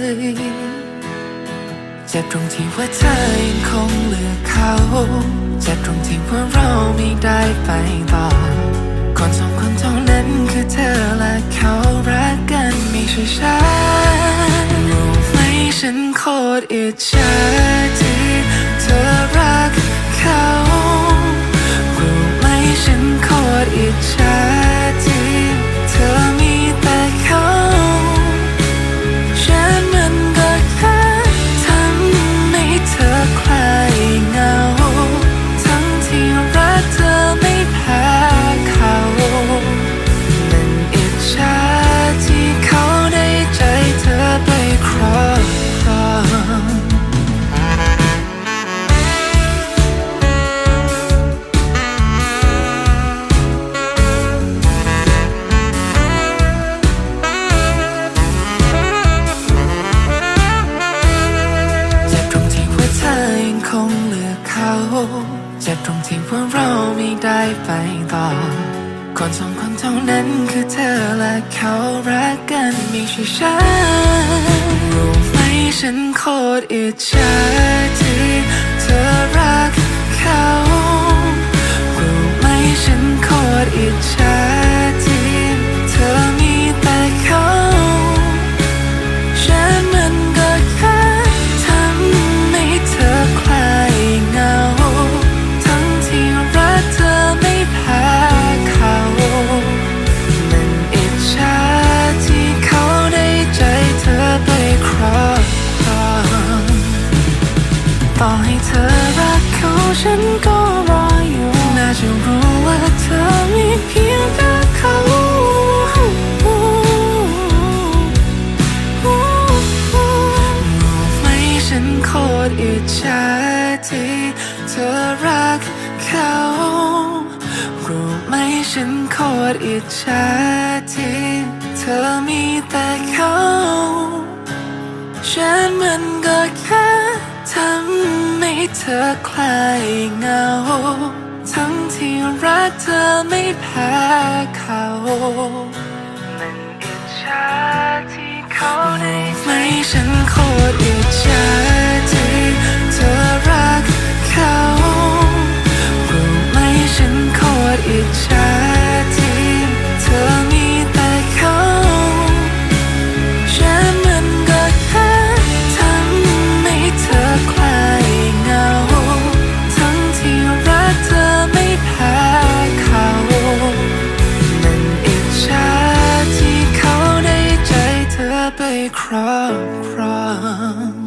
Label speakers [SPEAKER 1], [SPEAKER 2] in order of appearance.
[SPEAKER 1] ย เจ็บตรงที่ว่าเธอยังคงเลือกเขาเจ็บตรงที่ว่าเราไม่ได้ไปต่อคนสองคนเท่านั้นคือเธอและเขารักกันไม่ใช่ฉันรู้ไหมฉันโคตรอิจฉา เจ็บตรงที่ว่าเราไม่ได้ไปต่อ คนสองคนเท่านั้นคือเธอและเขารักกันไม่ใช่ฉันรู้ไหมฉันโคตรอิจฉาที่เธอรัก ต่อให้เธอรักเขาฉันก็รออยู่ น่าจะรู้ว่าเธอมีเพียงแค่เขารู้ไหมฉันโคตรอิจฉาที่เธอรักเขารู้ไหมฉันโคตรอิจฉาที่เธอมีแต่เขาฉันมันก็ ให้เธอคลายเหงา ทั้งที่รักเธอไม่แพ้เขา มันอิจฉาที่เขาได้ไม่ฉันโคต ที่